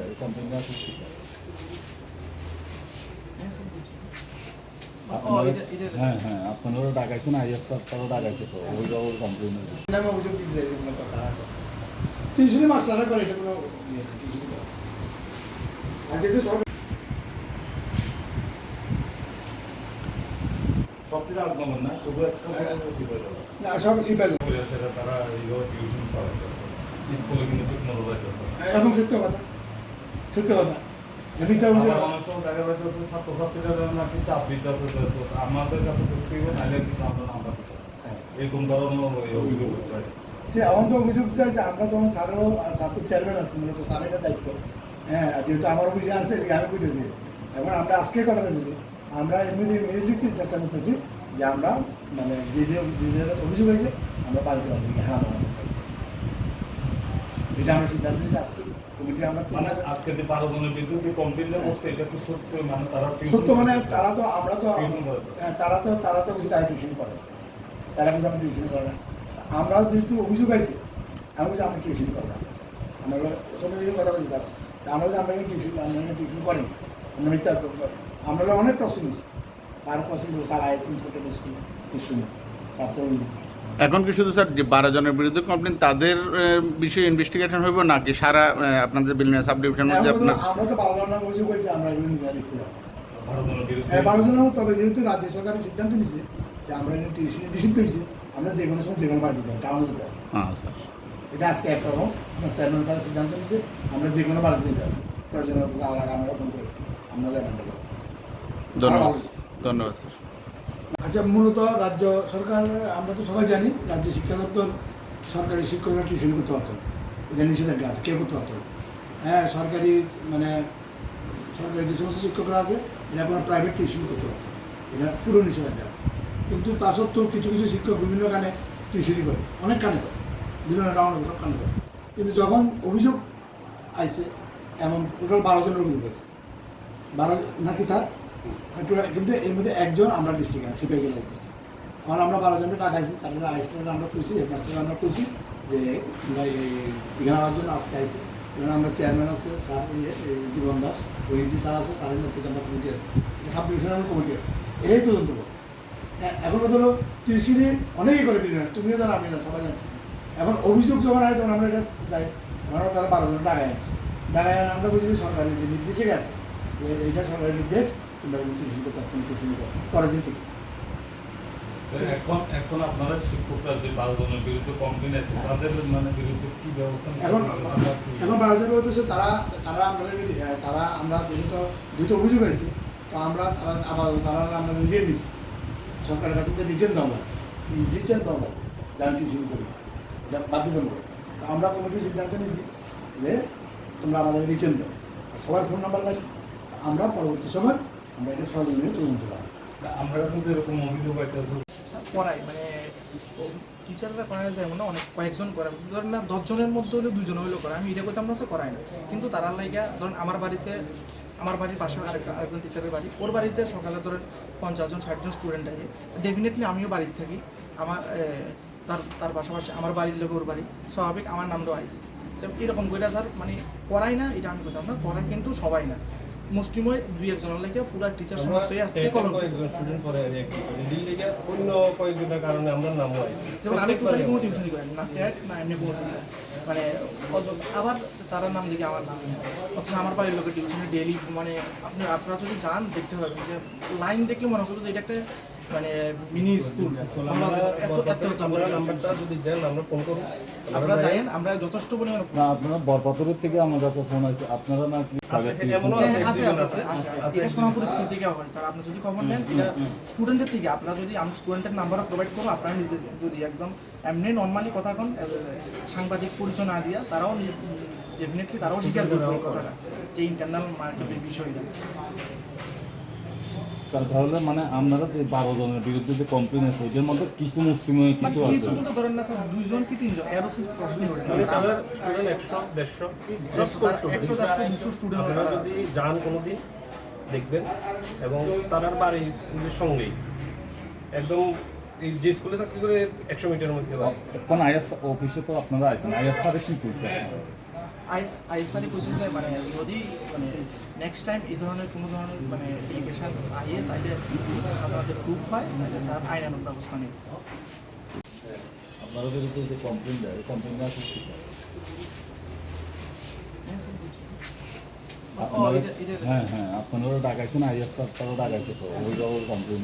কমপ্লেনটা এই কমপ্লেনটা আসলে কি? হ্যাঁ হ্যাঁ হ্যাঁ আপনারাও ডাকাইছেন আইএস তারাও ডাকাইছে তো ওইটাও কমপ্লেন নামে অভিযোগ দিতে চাইছে কোনো কথা না টিউশনি মাস্টাররা করে এটা কোনো ইয়ে না। আর যেহেতু সব সবটি রাজনগর না শুধু একটা না সব সিপাহী তারা এইভাবে টিউশন করাইতেছে স্কুলে কিন্তু ঠিক মতো যাইতেছে এবং সত্য কথা সত্য কথা। এমনিতে অভিযোগ আবার অনেক সময় দেখা যাইতেছে ছাত্রছাত্রীরা নাকি চাপ আমাদের কাছে করতে হবে নাহলে কিন্তু আমরা নাম্বার দিতে এরকম ধরনের ওই অভিযোগ। যে আমার তো অভিযোগ চাইছে আমরা তখন স্যারও ছাত্র চেয়ারম্যান আছি মূলত স্যারের এটা দায়িত্ব। হ্যাঁ যেহেতু আমার অফিসে আছে এদিকে আমি কইতেছি। এখন আমরা আজকে কথা বলতেছি। আমরা এমনি ইমিডিয়েটলি চেষ্টা করতেছি যে আমরা মানে যে যে যে জায়গায় অভিযোগ হয়েছে আমরা বাড়িতে হ্যাঁ আমরা চেষ্টা করতেছি। এটা আমরা সিদ্ধান্ত নিয়েছি আজকে। কমিটি আমরা মানে আজকে যে বারো জনের যে কমপ্লেনটা করছে এটা কি সত্য মানে তারা সত্য মানে তারা তো আমরা তো করে হ্যাঁ, তারা তো তারা তো তারা টিউশন করে। তারা কিন্তু আমরা টিউশন করে না। আমরাও যেহেতু অভিযোগ আছে আমি বলছি আমরা টিউশন করব না। আমরা ছোটো কথা বলছি তারা তা আমরা আমরা টিউশন আমরা টিউশন করি আমরা মিথ্যা আমরা অনেক crossing sir crossing sir ISN ছোটো স্কুল টিউশন স্যার তো এখন কি শুধু স্যার যে বারো জনের বিরুদ্ধে কমপ্লেন তাদের বিষয়ে ইনভেস্টিগেশন হইব নাকি সারা আপনাদের বিলিনিয়া সাব ডিভিশন মধ্যে আপনার আমরা তো বারো জনের অভিযোগ হয়েছে আমরা এগুলো নিজেরা দেখতে যাব বারো জনের বারো জনের তবে যেহেতু রাজ্য সরকারের সিদ্ধান্ত নিয়েছে যে আমরা নিষিদ্ধ হয়েছে আমরা যে কোনো সময় যে কোনো বাড়ি দিতে পারি টাউনে যেতে হ্যাঁ স্যার। এটা আজকে একরকম আমরা চেয়ারম্যান স্যারের সিদ্ধান্ত নিয়েছে আমরা যে কোনো বাড়িতে দিতে পারি। প্রয়োজনের আলাদা আমরা ফোন করি। আমরা জানাতে ধন্যবাদ। ধন্যবাদ স্যার। আচ্ছা মূলত রাজ্য সরকার, আমরা তো সবাই জানি, রাজ্য শিক্ষা দপ্তর সরকারি শিক্ষকরা টিউশন করতে পারতো। এটা নিষেধাজ্ঞা আছে কেউ করতে পারতো। হ্যাঁ সরকারি মানে সরকারি যে সমস্ত শিক্ষকরা আছে এটা কোনো প্রাইভেট টিউশন করতে পারতো। এটা পুরো নিষেধাজ্ঞা আছে কিন্তু তা সত্ত্বেও কিছু কিছু শিক্ষক বিভিন্ন কানে টিউশনই করে, অনেক কানে করে, বিভিন্ন টাউনে সব কানে করে কিন্তু যখন অভিযোগ আইছে, এমন টোটাল বারো জনের অভিযোগ আছে বারো, নাকি স্যার কিন্তু এর মধ্যে একজন আমরা ডিস্ট্রিক্ট সিপাহী জেলার ডিস্ট্রিক্ট এখন আমরা বারো জনকে টাকা আইছি তারপরে আইসিতে আমরা খুশি হেডমাস্টার আমরা খুশি যে আমরা এখানে আমার জন্য আজকে আইসি। এখানে আমরা চেয়ারম্যান আছে স্যার জীবন দাস ওইটি স্যার আছে স্যারের নেতৃত্বে আমরা কমিটি আছে। সাব ডিভিশনাল কমিটি আছে। এটাই তদন্ত হ্যাঁ, এখন ধরো টিউশনি অনেকেই করে বিভিন্ন তুমিও জানো আমি না সবাই জানছি এখন অভিযোগ যখন হয় তখন আমরা এটা যাই আমরা তারা বারো জন টাকায় আনছি। আনে আমরা বুঝি যে সরকারি যে নির্দেশে গেছে এটা সরকারি নির্দেশ তুমি টিউশন করো কলেজের থেকে এখন এখন আপনারা শিক্ষকরা যে বারো জনের বিরুদ্ধে কমপ্লেন আছে তাদের মানে বিরুদ্ধে কি ব্যবস্থা এখন এখন বারো তারা তারা আমাদের তারা আমরা যেহেতু যেহেতু অভিযোগ হয়েছে তো আমরা তারা আবার তারা আমরা নিচ্ছি। সরকারের কাছে যে রিটেন দেওয়া দেওয়া যারা টিউশন করি এটা বাধ্যতামূলক। তো আমরা কমিটির সিদ্ধান্ত নিয়েছি যে তোমরা আমাদের রিটেন দাও। সবার ফোন নাম্বার আমরা পরবর্তী সময় আমরা এটা সরজমিনে তদন্ত আমরা কিন্তু এরকম অভিযোগ পাইতেছি মানে টিচাররা করায় যায় না অনেক কয়েকজন করে। ধরেন না দশজনের মধ্যে হলে দুজন হইলেও করে আমি এটা করতাম না করায় না। কিন্তু তারা লাইগা ধরেন আমার বাড়িতে আমার বাড়ির পাশে আরেকটা আরেকজন টিচারের বাড়ি। ওর বাড়িতে সকালে ধরেন পঞ্চাশ জন ষাটজন স্টুডেন্ট আছে ডেফিনেটলি আমিও বাড়িতে থাকি। আমার তার তার পাশাপাশি আমার বাড়ির লোক ওর বাড়ি। স্বাভাবিক আমার নামটাও যে এরকম করে স্যার মানে করাই না এটা আমি করতাম না করাই কিন্তু সবাই না। মুষ্টিময় দুই একজনের লাগে পুরো টিচার সমাজটাই আজকে কলম কয়েকজন স্টুডেন্ট পড়ে এক দিল থেকে অন্য কয়েকজনের কারণে আমরা নাম হয় যেমন আমি টোটালি কোনো টিউশনই করি না, ট্যাট না এমনি কোনো টিউশন মানে অযথা আবার তারা নাম লিখে আমার নাম অথচ আমার বাড়ির লোকের টিউশনে ডেলি মানে আপনি আপনারা যদি যান দেখতে পাবেন যে লাইন দেখলে মনে হবে যে এটা একটা মানে মিনি স্কুল আমরা নাম্বারটা যদি দেন আমরা ফোন করব আপনারা জানেন আমরা যথেষ্ট পরিমাণে না আপনারা বরপাথরের থেকে আমার কাছে ফোন আছে আপনারা নাকি আগে আছে, আছে, আছে একজন আছে আছে। আছে, আছে। এটা সোনাপুর স্কুল থেকে হয় স্যার। আপনি যদি খবর নেন এটা স্টুডেন্টের থেকে। আপনারা যদি আমি স্টুডেন্টের নাম্বারও প্রোভাইড করব আপনারা নিজে যদি একদম এমনি নর্মালি কথা কন সাংবাদিক পরিচয় না দিয়া তারাও ডেফিনেটলি তারাও স্বীকার করবে এই কথাটা যে ইন্টারনাল মার্কেটের বিষয়টা। তাহলে মানে আপনারা যে বারো জনের বিরুদ্ধে যে কমপ্লেন আছে এটার মধ্যে কিছু মুসলিম মানে কিছু কি আছে? তো ধরেন না স্যার দুইজন কি তিনজন? এরও প্রশ্নই ওঠে না। মানে তারা একশো দেড়শো একশো দেড়শো দুশো স্টুডেন্ট যদি যান কোনোদিন দেখবেন এবং তারার বাড়ি স্কুলের সঙ্গেই। একদম এই যে স্কুলে চাকরি করে একশো মিটারের মধ্যে। কোন আইএস অফিসে তো আপনারা আছেন আইএস স্যারে কি করছে আইস আইসারি কইছে যে মানে যদি মানে নেক্সট টাইম এই ধরনের কোনো ধরনের মানে এলিগেশন আইয়ে তাইলে আপনাদের প্রুফ হয় তাইলে স্যার আইনানুক ব্যবস্থা নেবে। আপনাদের বিরুদ্ধে যে কমপ্লেন দেয় কমপ্লেন দেওয়া ঠিক আপনারা- হ্যাঁ হ্যাঁ আপনারা ডাকাইছেন আইএস তারা ডাকাইছে তো ওইটাও কমপ্লেন